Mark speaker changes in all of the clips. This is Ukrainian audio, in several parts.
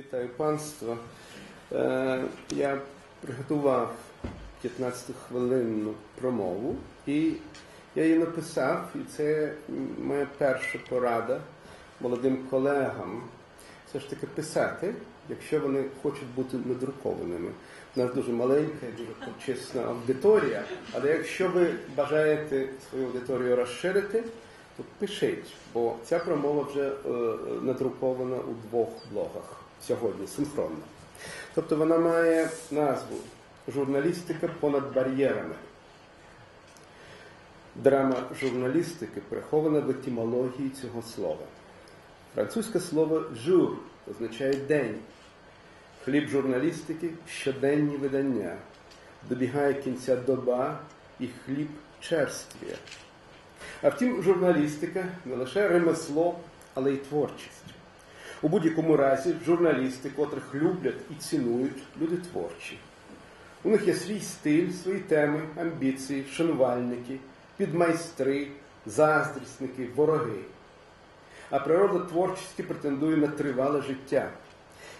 Speaker 1: Вітаю панство. Е, Я приготував 15-хвилинну промову, і я її написав, і це моя перша порада молодим колегам. Все ж таки писати, якщо вони хочуть бути надрукованими. У нас дуже маленька, дуже почесна аудиторія, але якщо ви бажаєте свою аудиторію розширити, то пишіть, бо ця промова вже е, надрукована у двох блогах сьогодні синхронно. Тобто вона має назву Журналістика понад бар'єрами. Драма журналістики прихована в етимології цього слова. Французьке слово жур означає день. Хліб журналістики щоденні видання. Добігає кінця доба і хліб черствіє. А втім, журналістика не лише ремесло, але й творчість. У будь-якому разі журналісти, котрих люблять і цінують, люди творчі. У них є свій стиль, свої теми, амбіції, шанувальники, підмайстри, заздрісники, вороги. А природа творчості претендує на тривале життя.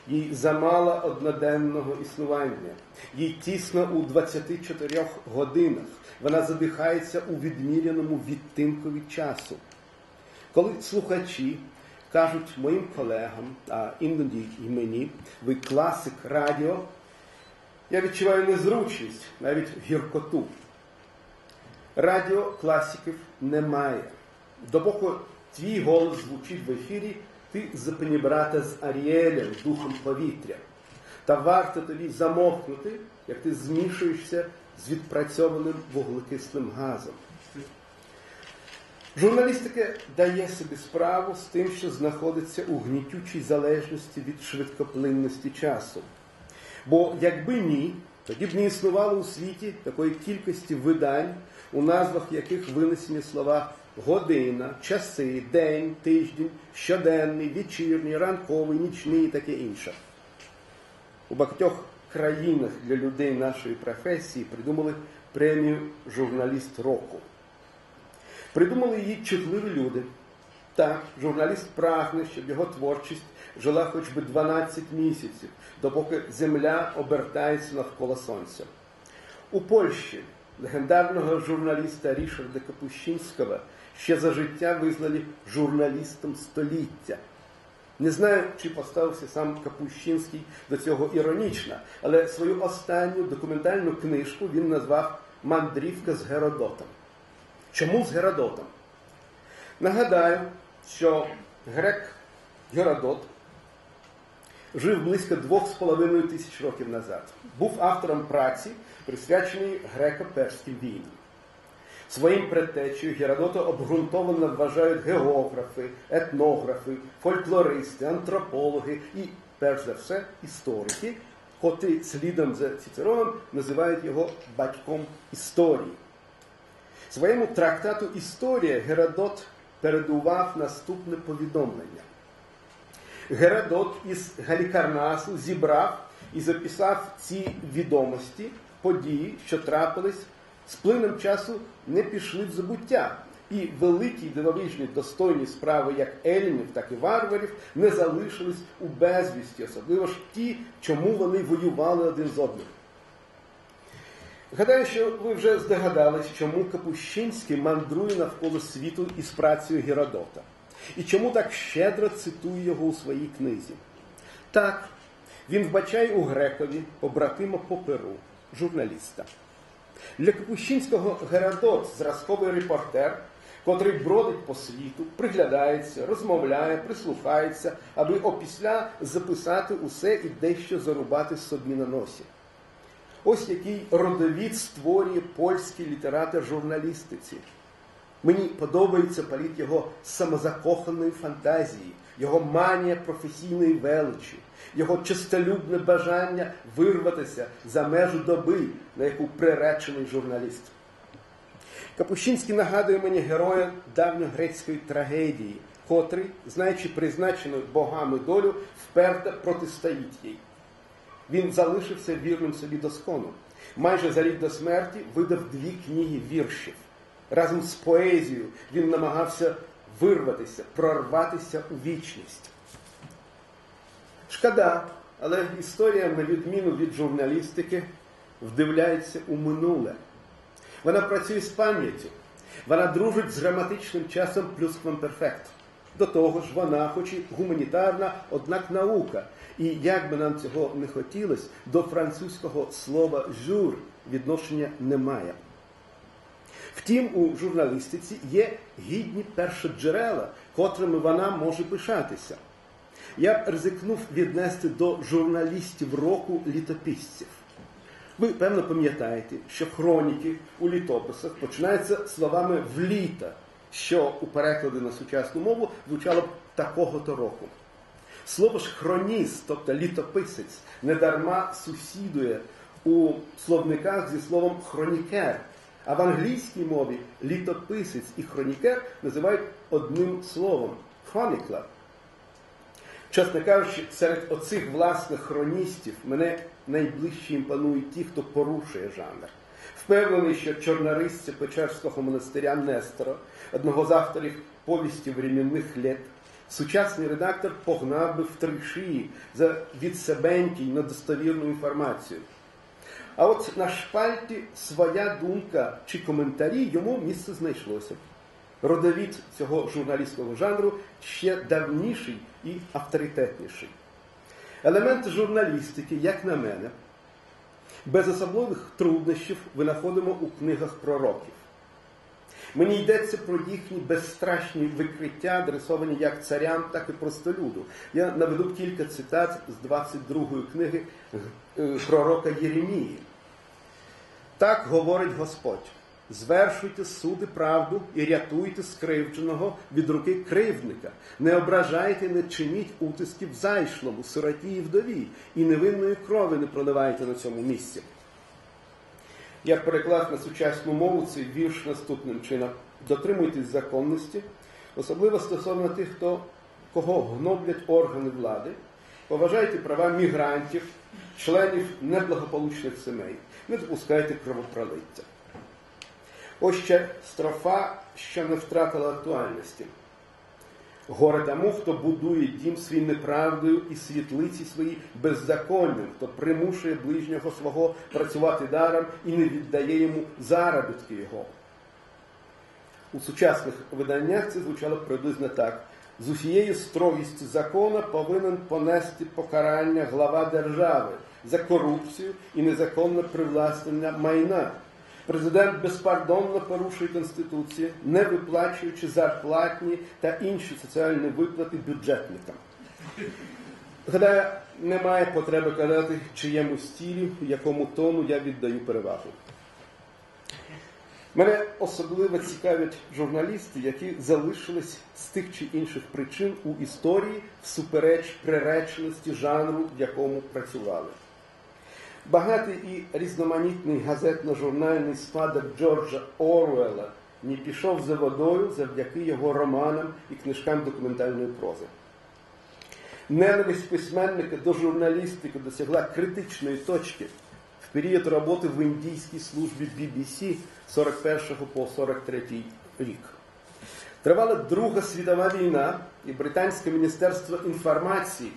Speaker 1: Їй замало одноденного існування, їй тісно у 24 годинах. Вона задихається у відміряному відтинкові часу. Коли слухачі кажуть моїм колегам, а іноді і мені, ви класик радіо, я відчуваю незручність, навіть гіркоту. Радіо класиків немає. Допоки твій голос звучить в ефірі, ти запанібрата з Аріелем, духом повітря. Та варто тобі замовкнути, як ти змішуєшся з відпрацьованим вуглекислим газом. Журналістика дає собі справу з тим, що знаходиться у гнітючій залежності від швидкоплинності часу. Бо якби ні, тоді б не існувало у світі такої кількості видань, у назвах яких винесені слова година, часи, день, тиждень, щоденний, вечірній, ранковий, нічний і таке інше. У багатьох країнах для людей нашої професії придумали премію журналіст року. Придумали її чутливі люди. Так, журналіст прагне, щоб його творчість жила хоч би 12 місяців, допоки земля обертається навколо сонця. У Польщі легендарного журналіста Рішарда Капущинського ще за життя визнали журналістом століття. Не знаю, чи поставився сам Капущинський до цього іронічно, але свою останню документальну книжку він назвав Мандрівка з Геродотом. Чому з Геродотом? Нагадаю, що грек Геродот жив близько 2,5 тисяч років назад. Був автором праці, присвяченої греко-перським війнам. Своїм предтечею Геродота обґрунтовано вважають географи, етнографи, фольклористи, антропологи і, перш за все, історики, котрі слідом за Цицероном називають його батьком історії. Своєму трактату Історія Геродот передував наступне повідомлення. Геродот із Галікарнасу зібрав і записав ці відомості, події, що трапились, з плином часу не пішли в забуття. І великі дивовижні достойні справи як елінів, так і варварів не залишились у безвісті, особливо ж ті, чому вони воювали один з одним. Гадаю, що ви вже здогадались, чому Капущинський мандрує навколо світу із працею Геродота. І чому так щедро цитує його у своїй книзі. Так, він вбачає у Грекові побратима по перу, журналіста. Для Капущинського Геродот зразковий репортер, котрий бродить по світу, приглядається, розмовляє, прислухається, аби опісля записати усе і дещо зарубати собі на носі. Ось який родовід створює польський літератор журналістиці. Мені подобається політ його самозакоханої фантазії, його манія професійної величі, його чистолюбне бажання вирватися за межу доби, на яку приречений журналіст. Капущинський нагадує мені героя давньогрецької трагедії, котрий, знаючи призначену богами долю, вперто протистоїть їй. Він залишився вірним собі доскону. Майже за рік до смерті видав дві книги віршів. Разом з поезією він намагався вирватися, прорватися у вічність. Шкода, але історія, на відміну від журналістики, вдивляється у минуле. Вона працює з пам'яттю, вона дружить з граматичним часом плюсквамперфект. До того ж, вона, хоч і гуманітарна, однак наука. І як би нам цього не хотілося, до французького слова жур відношення немає. Втім, у журналістиці є гідні першоджерела, котрими вона може пишатися. Я б ризикнув віднести до журналістів року літописців. Ви, певно, пам'ятаєте, що хроніки у літописах починаються словами вліта, що у перекладі на сучасну мову звучало б такого-то року. Слово ж хроніст, тобто літописець, недарма сусідує у словниках зі словом хронікер. А в англійській мові літописець і хронікер називають одним словом chronicler. Чесно кажучи, серед оцих власних хроністів мене найближче імпонують ті, хто порушує жанр. Впевнений, що чорнорисця Печерського монастиря Нестора, одного з авторів повісті временних літ, сучасний редактор погнав би в три шиї за відсебенький недостовірну інформацію. А от на шпальті своя думка чи коментарі йому місце знайшлося. Родовід цього журналістського жанру ще давніший і авторитетніший. Елементи журналістики, як на мене, без особливих труднощів винаходимо у книгах пророків. Мені йдеться про їхні безстрашні викриття, адресовані як царям, так і простолюду. Я наведу кілька цитат з 22-ї книги е, пророка Єремії. Так говорить Господь. Звершуйте суди правду і рятуйте скривдженого від руки кривдника. Не ображайте, не чиніть утисків зайшлому, сироті і вдові, і невинної крові не проливайте на цьому місці. Я переклав на сучасну мову цей вірш наступним чином. Дотримуйтесь законності, особливо стосовно тих, хто, кого гноблять органи влади, поважайте права мігрантів, членів неблагополучних сімей, не допускайте кровопролиття. Ось ще строфа, що не втратила актуальності. Горе тому, хто будує дім свій неправдою і світлиці свої беззаконням, хто примушує ближнього свого працювати даром і не віддає йому заробітки його. У сучасних виданнях це звучало приблизно так. З усією строгістю закону повинен понести покарання глава держави за корупцію і незаконне привласнення майна. Президент безпардонно порушує Конституцію, не виплачуючи зарплатні та інші соціальні виплати бюджетникам. Гадаю, немає потреби казати чиєму стілі, якому тону я віддаю перевагу. Мене особливо цікавлять журналісти, які залишились з тих чи інших причин у історії всупереч приреченості жанру, в якому працювали. Багатий і різноманітний газетно-журнальний спадок Джорджа Оруелла не пішов за водою завдяки його романам і книжкам документальної прози. Ненависть письменника до журналістики досягла критичної точки в період роботи в індійській службі BBC 41 по 43 рік. Тривала Друга світова війна, і Британське міністерство інформації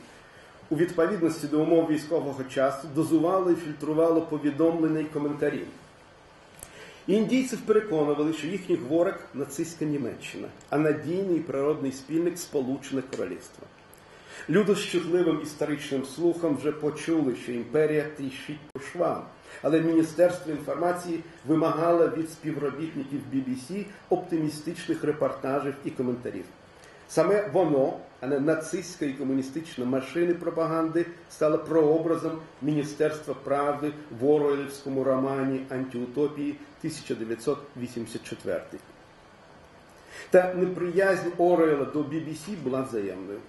Speaker 1: у відповідності до умов військового часу дозувало і фільтрувало повідомлення і коментарі. Індійців переконували, що їхній ворог нацистська Німеччина, а надійний природний спільник Сполучене Королівство. Люди з чутливим історичним слухом вже почули, що імперія тріщить по швам, але Міністерство інформації вимагало від співробітників BBC оптимістичних репортажів і коментарів. Саме воно, а не нацистська і комуністична машини пропаганди, стало прообразом Міністерства правди в Оруелівському романі Антиутопії 1984. Та неприязнь Оруела до BBC була взаємною.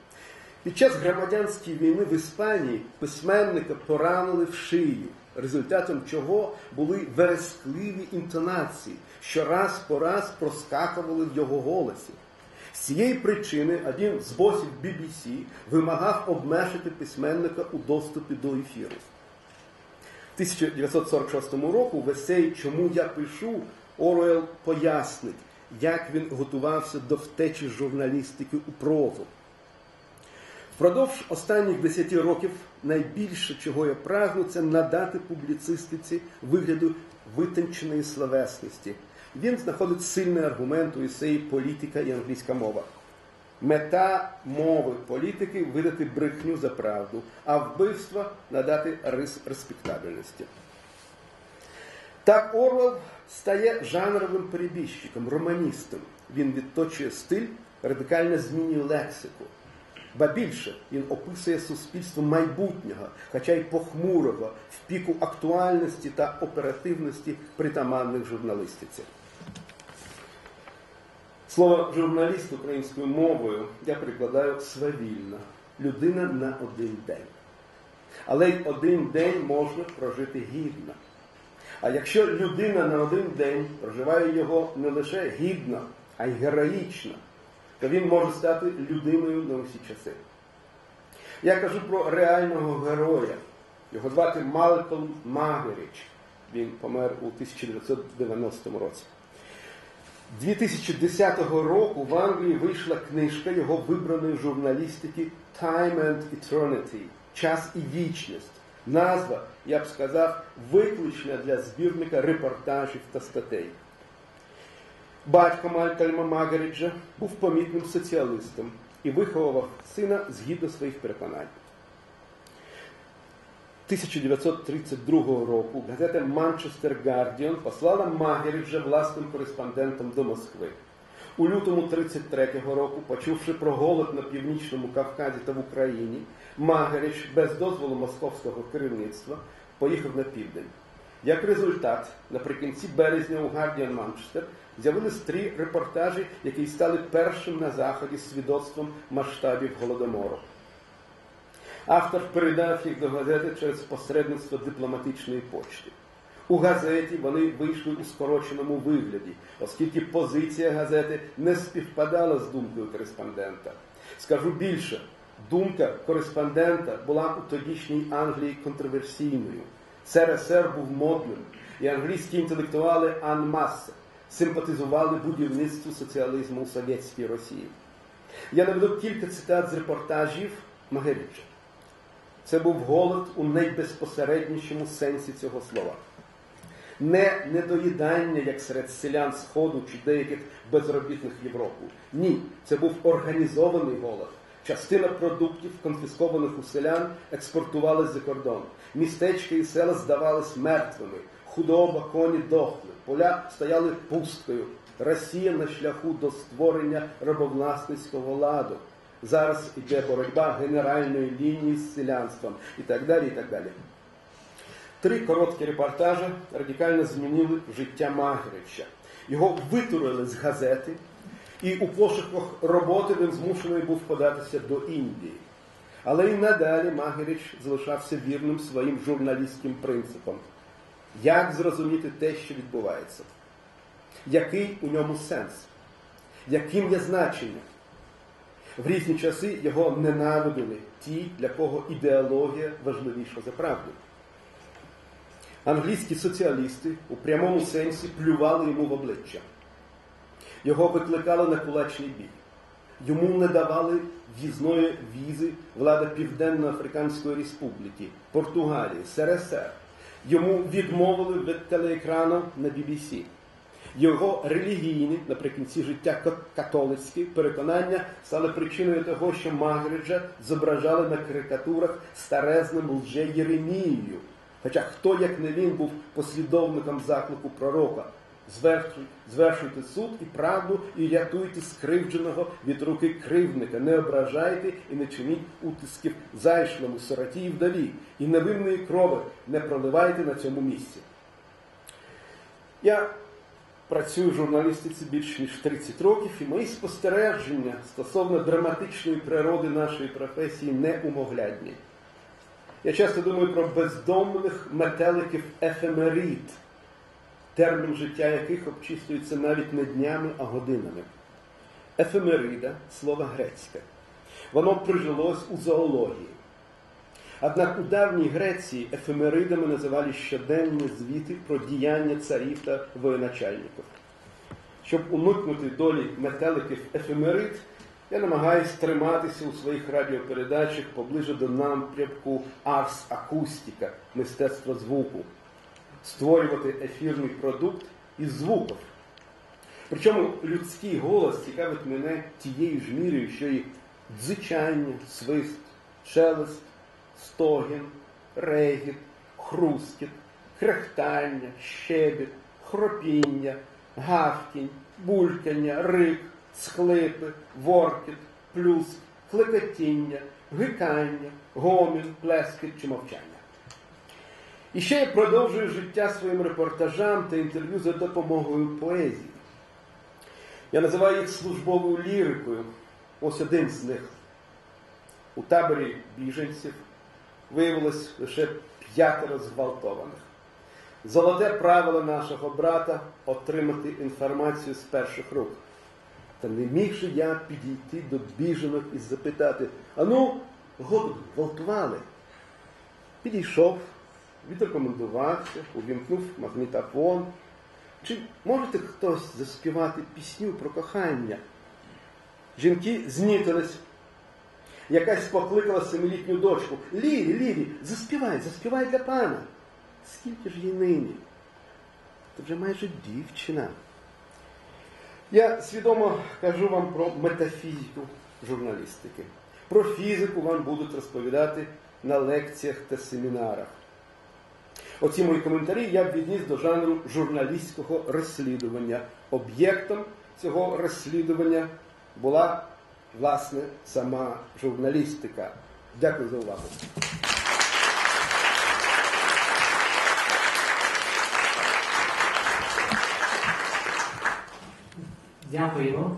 Speaker 1: Під час громадянської війни в Іспанії письменника поранили в шию, результатом чого були верескливі інтонації, що раз по раз проскакували в його голосі. З цієї причини один з босів BBC вимагав обмежити письменника у доступі до ефіру. В 1946 року в есеї Чому я пишу Оруел пояснить, як він готувався до втечі журналістики у прозу. Впродовж останніх 10 років найбільше, чого я прагну, це надати публіцистиці вигляду витонченої словесності. Він знаходить сильний аргумент у есеї політика і англійська мова. Мета мови політики видати брехню за правду, а вбивство надати рис респектабельності. Так Орвел стає жанровим перебіжчиком, романістом. Він відточує стиль, радикально змінює лексику. Ба більше він описує суспільство майбутнього, хоча й похмурого, в піку актуальності та оперативності притаманних журналістиці. Слово журналіст українською мовою я прикладаю свавільно. Людина на один день. Але й один день можна прожити гідно. А якщо людина на один день проживає його не лише гідно, а й героїчно, то він може стати людиною на усі часи. Я кажу про реального героя. Його звати Малкольм Магеріч. Він помер у 1990 році. 2010 року в Англії вийшла книжка його вибраної журналістики Time and Eternity Час і вічність. Назва, я б сказав, виключна для збірника репортажів та статей. Батько Малькольма Магаріджа був помітним соціалістом і виховував сина згідно своїх переконань. 1932 року газета Манчестер Гардіон послала Магеріджа власним кореспондентом до Москви. У лютому 33-го року, почувши про голод на північному Кавказі та в Україні, Магеріч без дозволу московського керівництва поїхав на південь. Як результат, наприкінці березня у Гардіан Манчестер з'явились три репортажі, які стали першим на заході свідоцтвом масштабів голодомору. Автор передав їх до газети через посередництво дипломатичної почти. У газеті вони вийшли у скороченому вигляді, оскільки позиція газети не співпадала з думкою кореспондента. Скажу більше, думка кореспондента була у тодішній Англії контроверсійною. СРСР був модним, і англійські інтелектуали анмасе симпатизували будівництву соціалізму у Совєтській Росії. Я наведу кілька цитат з репортажів Магеріча. Це був голод у найбезпосереднішому сенсі цього слова. Не недоїдання, як серед селян Сходу чи деяких безробітних Європи. Ні, це був організований голод. Частина продуктів, конфіскованих у селян, експортувалась за кордон. Містечки і села здавались мертвими. Худоба, коні дохли, поля стояли пусткою. Росія на шляху до створення рабовласницького ладу. Зараз йде боротьба генеральної лінії з селянством і так далі. і так далі. Три короткі репортажі радикально змінили життя Магрича. Його витурили з газети, і у пошуках роботи він змушений був податися до Індії. Але і надалі Магеріч залишався вірним своїм журналістським принципам. Як зрозуміти те, що відбувається? Який у ньому сенс? Яким є значення? В різні часи його ненавидили ті, для кого ідеологія важливіша за правду. Англійські соціалісти у прямому сенсі плювали йому в обличчя. Його викликали на кулачний бій. Йому не давали в'їзної візи влада Південно-Африканської Республіки, Португалії, СРСР. Йому відмовили від телеекрану на BBC. Його релігійні, наприкінці життя католицькі переконання стали причиною того, що Магриджа зображали на карикатурах старезним лже Єремією. Хоча хто, як не він, був послідовником заклику пророка, звершуйте суд і правду і рятуйте скривдженого від руки кривдника, не ображайте і не чиніть утисків зайшлому сироті і вдові, і невинної крови не проливайте на цьому місці. Я працюю в журналістиці більш ніж 30 років, і мої спостереження стосовно драматичної природи нашої професії неумоглядні. Я часто думаю про бездомних метеликів ефемерид, термін життя яких обчислюється навіть не днями, а годинами. Ефемерида слово грецьке. Воно прижилось у зоології. Однак у давній Греції ефемеридами називали щоденні звіти про діяння царів та воєначальників. Щоб уникнути долі метеликів ефемерид, Я намагаюсь триматися у своїх радіопередачах поближе до напрямку Арс Акустика, мистецтва звуку, створювати ефірний продукт із звуків. Причому людський голос цікавить мене тією ж мірою, що і дзичання, свист, шелест, стогін, регіт, хрускіт, крехтання, щебіт, хропіння, гавкінь, булькання, рик, схлипи, воркіт, плюс, клекотіння, гикання, гомін, плескіт чи мовчання. І ще я продовжую життя своїм репортажам та інтерв'ю за допомогою поезії. Я називаю їх службовою лірикою. Ось один з них. У таборі біженців виявилось лише п'ятеро зґвалтованих. Золоте правило нашого брата отримати інформацію з перших рук. Та не міг же я підійти до біженок і запитати, а ну, году гвалтували. Підійшов, відрекомендувався, увімкнув магнітофон. Чи можете хтось заспівати пісню про кохання? Жінки знітились. Якась покликала семилітню дочку. Лірі, Лірі, заспівай, заспівай для пана. Скільки ж їй нині? Це вже майже дівчина. Я свідомо кажу вам про метафізику журналістики. Про фізику вам будуть розповідати на лекціях та семінарах. Оці мої коментарі я б відніс до жанру журналістського розслідування. Об'єктом цього розслідування була, власне, сама журналістика. Дякую за увагу.
Speaker 2: Дякуємо.